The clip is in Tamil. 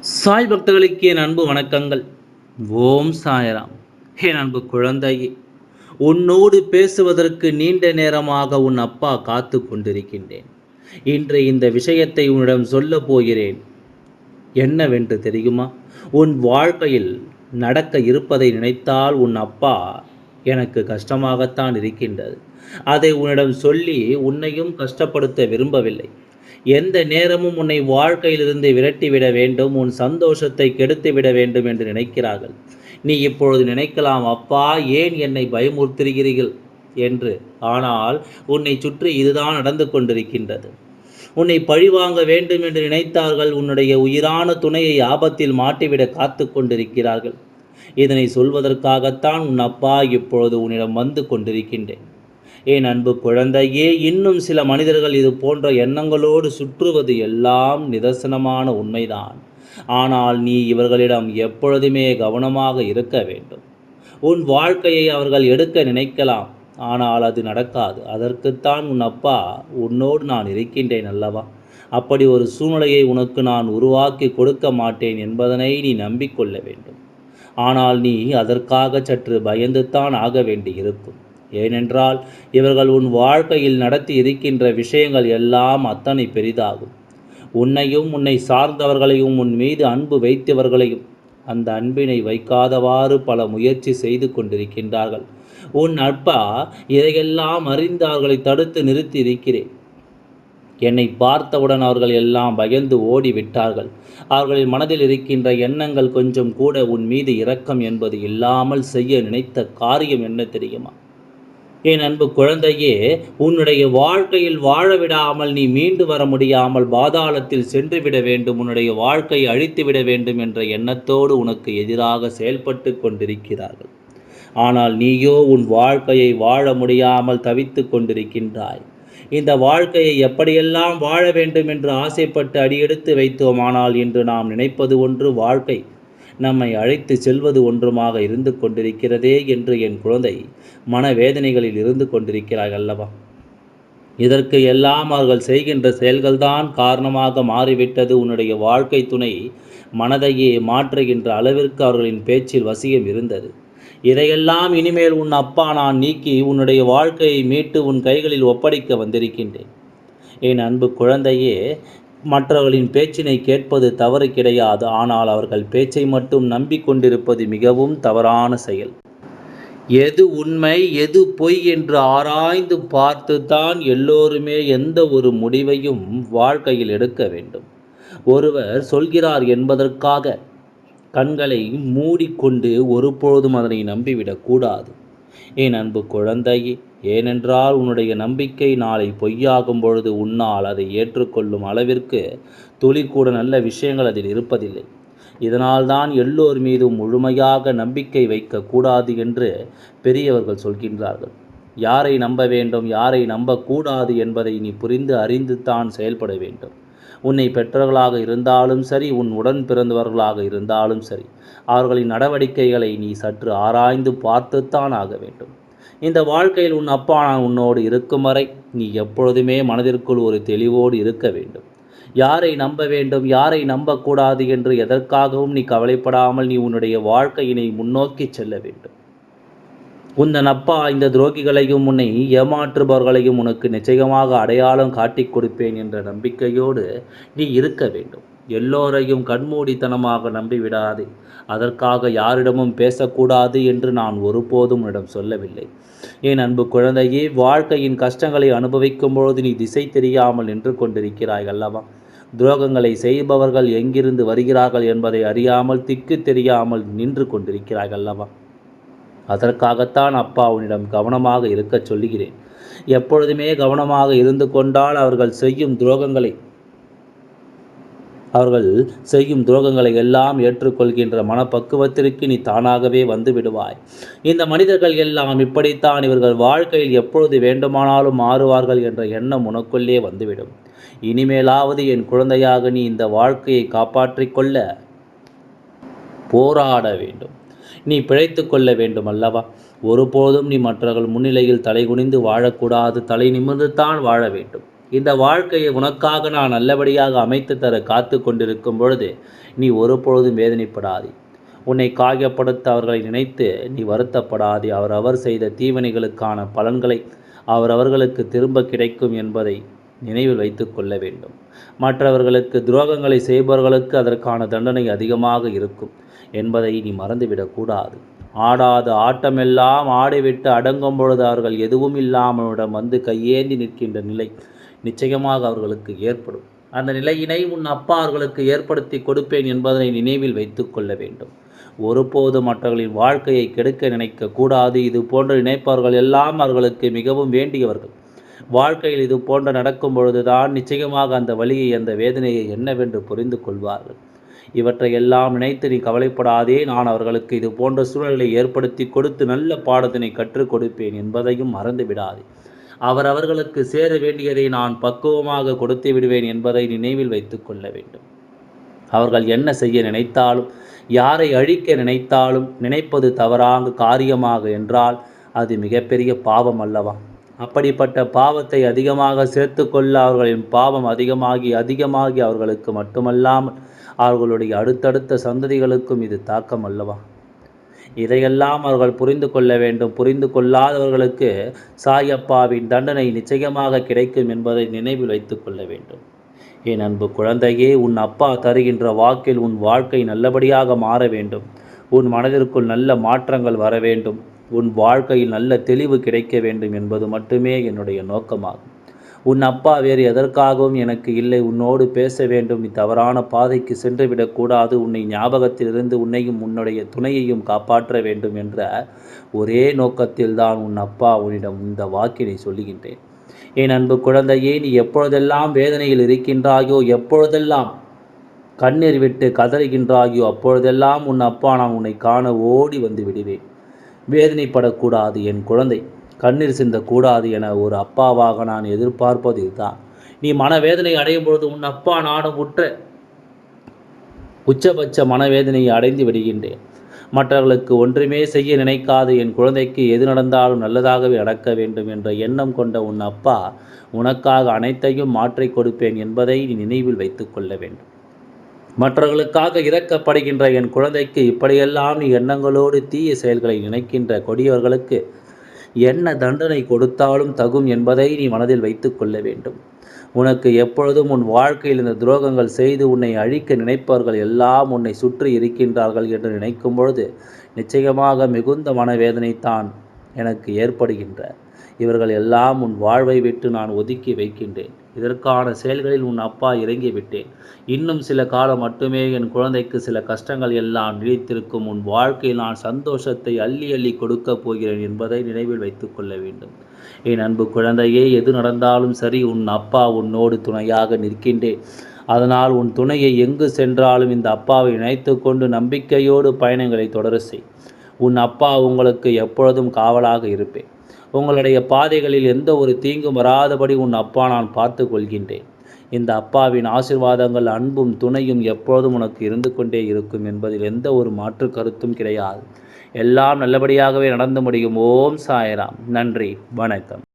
சாய் பக்தர்களுக்கு என் அன்பு வணக்கங்கள். ஓம் சாயராம். என் அன்பு குழந்தையே உன்னோடு பேசுவதற்கு நீண்ட நேரமாக உன் அப்பா காத்து கொண்டிருக்கின்றேன். இன்று இந்த விஷயத்தை உன்னிடம் சொல்லப் போகிறேன். என்னவென்று தெரியுமா? உன் வாழ்க்கையில் நடக்க இருப்பதை நினைத்தால் உன் அப்பா எனக்கு கஷ்டமாகத்தான் இருக்கின்றது. அதை உன்னிடம் சொல்லி உன்னையும் கஷ்டப்படுத்த விரும்பவில்லை. எந்த நேரமும் உன்னை வாழ்க்கையிலிருந்து விரட்டிவிட வேண்டும் உன் சந்தோஷத்தை கெடுத்துவிட வேண்டும் என்று நினைக்கிறார்கள். நீ இப்பொழுது நினைக்கலாம் அப்பா ஏன் என்னை பயமுறுத்துகிறீர்கள்? என்று. ஆனால் உன்னை சுற்றி இதுதான் நடந்து கொண்டிருக்கின்றது. உன்னை பழிவாங்க வேண்டும் என்று நினைத்தார்கள் உன்னுடைய உயிரான துணையை ஆபத்தில் மாட்டிவிட காத்து கொண்டிருக்கிறார்கள். இதனை சொல்வதற்காகத்தான் உன் அப்பா இப்பொழுது உன்னிடம் வந்து கொண்டிருக்கின்றேன். என் அன்பு குழந்தையே இன்னும் சில மனிதர்கள் இது போன்ற எண்ணங்களோடு சுற்றுவது எல்லாம் நிதர்சனமான உண்மைதான். ஆனால் நீ இவர்களிடம் எப்பொழுதுமே கவனமாக இருக்க வேண்டும். உன் வாழ்க்கையை அவர்கள் எடுக்க நினைக்கலாம். ஆனால் அது நடக்காது. அதற்குத்தான் உன் அப்பா உன்னோடு நான் இருக்கின்றேன் அல்லவா? அப்படி ஒரு சூழ்நிலையை உனக்கு நான் உருவாக்கி கொடுக்க மாட்டேன் என்பதனை நீ நம்பிக்கொள்ள வேண்டும். ஆனால் நீ அதற்காக சற்று பயந்துத்தான் ஆக வேண்டி இருக்கும் ஏனென்றால் இவர்கள் உன் வாழ்க்கையில் நடத்தி இருக்கின்ற விஷயங்கள் எல்லாம் அத்தனை பெரிதாகும். உன்னையும் உன்னை சார்ந்தவர்களையும் உன் மீது அன்பு வைத்தவர்களையும் அந்த அன்பினை வைக்காதவாறு பல முயற்சி செய்து கொண்டிருக்கின்றார்கள். உன் அப்பா இதையெல்லாம் அறிந்து அவர்களை தடுத்து நிறுத்தி இருக்கிறேன் என்னை பார்த்தவுடன் அவர்கள் எல்லாம் பயந்து ஓடி விட்டார்கள் அவர்களின் மனதில் இருக்கின்ற எண்ணங்கள் கொஞ்சம் கூட உன் மீது இரக்கம் என்பது இல்லாமல் செய்ய நினைத்த காரியம் என்ன தெரியுமா? என் அன்பு குழந்தையே உன்னுடைய வாழ்க்கையில் வாழ விடாமல் நீ மீண்டு வர முடியாமல் பாதாளத்தில் சென்று விட வேண்டும் உன்னுடைய வாழ்க்கையை அழித்து விட வேண்டும் என்ற எண்ணத்தோடு உனக்கு எதிராக செயல்பட்டு கொண்டிருக்கிறார்கள். ஆனால் நீயோ உன் வாழ்க்கையை வாழ முடியாமல் தவித்து கொண்டிருக்கின்றாய். இந்த வாழ்க்கையை எப்படியெல்லாம் வாழ வேண்டும் என்று ஆசைப்பட்டு அடியெடுத்து வைத்தோம் ஆனால் இன்று நாம் நினைப்பது ஒன்று வாழ்க்கை நம்மை அழைத்து செல்வது ஒன்றுமாக இருந்து கொண்டிருக்கிறதே என்று என் குழந்தை மனவேதனைகளில் இருந்து கொண்டிருக்கிறாய் அல்லவா? இதற்கு எல்லாம் அவர்கள் செய்கின்ற செயல்கள்தான் காரணமாக மாறிவிட்டது. உன்னுடைய வாழ்க்கை துணை மனதையே மாற்றுகின்ற அளவிற்கு அவர்களின் பேச்சில் வசியம் இருந்தது. இதையெல்லாம் இனிமேல் உன் அப்பா நான் நீக்கி உன்னுடைய வாழ்க்கையை மீட்டு உன் கைகளில் ஒப்படைக்க வந்திருக்கின்றேன். என் அன்பு குழந்தையே மற்றவர்களின் பேச்சினை கேட்பது தவறு கிடையாது. ஆனால் அவர்கள் பேச்சை மட்டும் நம்பிக்கொண்டிருப்பது மிகவும் தவறான செயல். எது உண்மை எது பொய் என்று ஆராய்ந்து பார்த்துதான் எல்லோருமே எந்த ஒரு முடிவையும் வாழ்க்கையில் எடுக்க வேண்டும். ஒருவர் சொல்கிறார் என்பதற்காக கண்களை மூடிக்கொண்டு ஒருபொழுதும் அதனை நம்பிவிடக்கூடாது. என் அன்பு குழந்தையே ஏனென்றால் உன்னுடைய நம்பிக்கை நாளை பொய்யாகும் பொழுது உன்னால் அதை ஏற்றுக்கொள்ளும் அளவிற்கு துளி கூட நல்ல விஷயங்கள் அதில் இருப்பதில்லை. இதனால்தான் எல்லோர் மீதும் முழுமையாக நம்பிக்கை வைக்கக்கூடாது என்று பெரியவர்கள் சொல்கின்றார்கள். யாரை நம்ப வேண்டும் யாரை நம்பக்கூடாது என்பதை நீ புரிந்து அறிந்து தான் செயல்பட வேண்டும். உன்னை பெற்றவர்களாக இருந்தாலும் சரி உன் உடன் பிறந்தவர்களாக இருந்தாலும் சரி அவர்களின் நடவடிக்கைகளை நீ சற்று ஆராய்ந்து பார்த்துத்தான் ஆக வேண்டும். இந்த வாழ்க்கையில் உன் அப்பா நான் உன்னோடு இருக்கும் வரை நீ எப்பொழுதுமே மனதிற்குள் ஒரு தெளிவோடு இருக்க வேண்டும். யாரை நம்ப வேண்டும் யாரை நம்பக்கூடாது என்று எதற்காகவும் நீ கவலைப்படாமல் நீ உன்னுடைய வாழ்க்கையினை முன்னோக்கி செல்ல வேண்டும். உந்தன் அப்பா இந்த துரோகிகளையும் உன்னை ஏமாற்றுபவர்களையும் உனக்கு நிச்சயமாக அடையாளம் காட்டிக் கொடுப்பேன் என்ற நம்பிக்கையோடு நீ இருக்க வேண்டும். எல்லோரையும் கண்மூடித்தனமாக நம்பிவிடாதே. அதற்காக யாரிடமும் பேசக்கூடாது என்று நான் ஒருபோதும் உன்னிடம் சொல்லவில்லை. என் அன்பு குழந்தையே வாழ்க்கையின் கஷ்டங்களை அனுபவிக்கும் பொழுது நீ திசை தெரியாமல் நின்று கொண்டிருக்கிறாய் அல்லவா? துரோகங்களை செய்பவர்கள் எங்கிருந்து வருகிறார்கள் என்பதை அறியாமல் திக்கு தெரியாமல் நின்று கொண்டிருக்கிறாய் அல்லவா? அதற்காகத்தான் அப்பா உன்னிடம் கவனமாக இருக்கச் சொல்லுகிறேன். எப்பொழுதுமே கவனமாக இருந்து கொண்டால் அவர்கள் செய்யும் துரோகங்களை அவர்கள் செய்யும் துரோகங்களை எல்லாம் ஏற்றுக்கொள்கின்ற மனப்பக்குவத்திற்கு நீ தானாகவே வந்து விடுவாய். இந்த மனிதர்கள் எல்லாம் இப்படித்தான் இவர்கள் வாழ்க்கையில் எப்பொழுது வேண்டுமானாலும் மாறுவார்கள் என்ற எண்ணம் உனக்குள்ளே வந்துவிடும். இனிமேலாவது என் குழந்தையாக நீ இந்த வாழ்க்கையை காப்பாற்றிக் கொள்ள போராட வேண்டும். நீ பிழைத்து கொள்ள வேண்டும் அல்லவா? ஒருபோதும் நீ மற்றவர்கள் முன்னிலையில் தலைகுனிந்து வாழக்கூடாது. தலை நிமிர்ந்து தான் வாழ வேண்டும். இந்த வாழ்க்கையை உனக்காக நான் நல்லபடியாக அமைத்து தர காத்து கொண்டிருக்கும் பொழுது நீ ஒருபொழுதும் வேதனைப்படாதே. உன்னை காயப்படுத்த அவர்களை நினைத்து நீ வருத்தப்படாதே. அவர் அவர் செய்த தீவனைகளுக்கான பலன்களை அவரவர்களுக்கு திரும்ப கிடைக்கும் என்பதை நினைவில் வைத்து கொள்ள வேண்டும். மற்றவர்களுக்கு துரோகங்களை செய்பவர்களுக்கு அதற்கான தண்டனை அதிகமாக இருக்கும் என்பதை நீ மறந்துவிடக்கூடாது ஆடாத. ஆட்டமெல்லாம் ஆடிவிட்டு அடங்கும் பொழுது அவர்கள் எதுவும் இல்லாமலிடம் வந்து கையேந்தி நிற்கின்ற நிலை நிச்சயமாக அவர்களுக்கு ஏற்படும். அந்த நிலையினை உன் அப்பா அவர்களுக்கு ஏற்படுத்தி கொடுப்பேன் என்பதனை நினைவில் வைத்து கொள்ள வேண்டும். ஒருபோது மற்றவர்களின் வாழ்க்கையை கெடுக்க நினைக்க கூடாது. இது போன்ற நினைப்பவர்கள் எல்லாம் அவர்களுக்கு மிகவும் வேண்டியவர்கள். வாழ்க்கையில் இது போன்ற நடக்கும் பொழுதுதான் நிச்சயமாக அந்த வழியை அந்த வேதனையை என்னவென்று புரிந்து கொள்வார்கள். இவற்றை எல்லாம் நினைத்து நீ கவலைப்படாதே நான் அவர்களுக்கு இது போன்ற சூழ்நிலை ஏற்படுத்தி கொடுத்து நல்ல பாடத்தினை கற்றுக் கொடுப்பேன் என்பதையும் மறந்து விடாதே அவர் அவர்களுக்கு சேர வேண்டியதை நான் பக்குவமாக கொடுத்து விடுவேன் என்பதை நினைவில் வைத்து கொள்ள வேண்டும். அவர்கள் என்ன செய்ய நினைத்தாலும் யாரை அழிக்க நினைத்தாலும் நினைப்பது தவறாக காரியமாக என்றால் அது மிகப்பெரிய பாவம் அல்லவா? அப்படிப்பட்ட பாவத்தை அதிகமாக சேர்த்து கொள்ள அவர்களின் பாவம் அதிகமாகி அதிகமாகி அவர்களுக்கு மட்டுமல்லாமல் அவர்களுடைய அடுத்தடுத்த சந்ததிகளுக்கும் இது தாக்கம் அல்லவா? இதையெல்லாம் அவர்கள் புரிந்து கொள்ள வேண்டும். புரிந்து கொள்ளாதவர்களுக்கு சாயப்பாவின் தண்டனை நிச்சயமாக கிடைக்கும் என்பதை நினைவில் வைத்து கொள்ள வேண்டும். என் அன்பு குழந்தையே உன் அப்பா தருகின்ற வாக்கில் உன் வாழ்க்கை நல்லபடியாக மாற வேண்டும். உன் மனதிற்குள் நல்ல மாற்றங்கள் வர வேண்டும். உன் வாழ்க்கையில் நல்ல தெளிவு கிடைக்க வேண்டும் என்பது மட்டுமே என்னுடைய நோக்கமாகும். உன் அப்பா வேறு எதற்காகவும் எனக்கு இல்லை. உன்னோடு பேச வேண்டும். நீ தவறான பாதைக்கு சென்றுவிடக்கூடாது உன்னை ஞாபகத்திலிருந்து உன்னையும் உன்னுடைய துணையையும் காப்பாற்ற வேண்டும் என்ற ஒரே நோக்கத்தில்தான் உன் அப்பா உன்னிடம் இந்த வாக்கினை சொல்லுகின்றேன். என் அன்பு குழந்தையே நீ எப்பொழுதெல்லாம் வேதனையில் இருக்கின்றாயோ எப்பொழுதெல்லாம் கண்ணீர் விட்டு கதறுகின்றாயோ அப்பொழுதெல்லாம் உன் அப்பா நான் உன்னை காண ஓடி வந்து விடுவேன். வேதனைப்படக்கூடாது என் குழந்தை. கண்ணீர் சிந்தக்கூடாது என ஒரு அப்பாவாக நான் எதிர்பார்ப்பது இதுதான். நீ மனவேதனை அடையும் பொழுது உன் அப்பா நானும் உற்ற உச்சபட்ச மனவேதனையை அடைந்து விடுகின்றேன். மற்றவர்களுக்கு ஒன்றுமே செய்ய நினைக்காது. என் குழந்தைக்கு எது நடந்தாலும் நல்லதாகவே நடக்க வேண்டும் என்ற எண்ணம் கொண்ட உன் அப்பா உனக்காக அனைத்தையும் மாற்றிக் கொடுப்பேன் என்பதை நீ நினைவில் வைத்துக் கொள்ள வேண்டும். மற்றவர்களுக்காக இறக்கப்படுகின்ற என் குழந்தைக்கு இப்படியெல்லாம் நீ எண்ணங்களோடு தீய செயல்களை நினைக்கின்ற கொடியவர்களுக்கு என்ன தண்டனை கொடுத்தாலும் தகும் என்பதை நீ மனதில் வைத்து கொள்ள வேண்டும். உனக்கு எப்பொழுதும் உன் வாழ்க்கையில் இந்த துரோகங்கள் செய்து உன்னை அழிக்க நினைப்பவர்கள் எல்லாம் உன்னை சுற்றி இருக்கின்றார்கள் என்று நினைக்கும் பொழுது நிச்சயமாக மிகுந்த மனவேதனைத்தான் எனக்கு ஏற்படுகின்ற. இவர்கள் எல்லாம் உன் வாழ்வை விட்டு நான் ஒதுக்கி வைக்கின்றேன். இதற்கான செயல்களில் உன் அப்பா இறங்கி விட்டேன் இன்னும் சில காலம் மட்டுமே என் குழந்தைக்கு சில கஷ்டங்கள் எல்லாம் நீடித்திருக்கும். உன் வாழ்க்கையில் நான் சந்தோஷத்தை அள்ளி அள்ளி கொடுக்கப் போகிறேன் என்பதை நினைவில் வைத்துக்கொள்ள வேண்டும். என் அன்பு குழந்தையே எது நடந்தாலும் சரி உன் அப்பா உன்னோடு துணையாக நிற்கின்றேன். அதனால் உன் துணையை எங்கு சென்றாலும் இந்த அப்பாவை இணைத்து கொண்டு நம்பிக்கையோடு பயணங்களை தொடர செய். உன் அப்பா உங்களுக்கு எப்பொழுதும் காவலாக இருப்பேன். உங்களுடைய பாதைகளில் எந்த ஒரு தீங்கும் வராதபடி உன் அப்பா நான் பார்த்து கொள்கின்றேன் இந்த அப்பாவின் ஆசிர்வாதங்கள் அன்பும் துணையும் எப்பொழுதும் உனக்கு இருந்து கொண்டே இருக்கும் என்பதில் எந்த ஒரு மாற்று கருத்தும் கிடையாது. எல்லாம் நல்லபடியாகவே நடந்து முடியும். ஓம் சாயராம். நன்றி. வணக்கம்.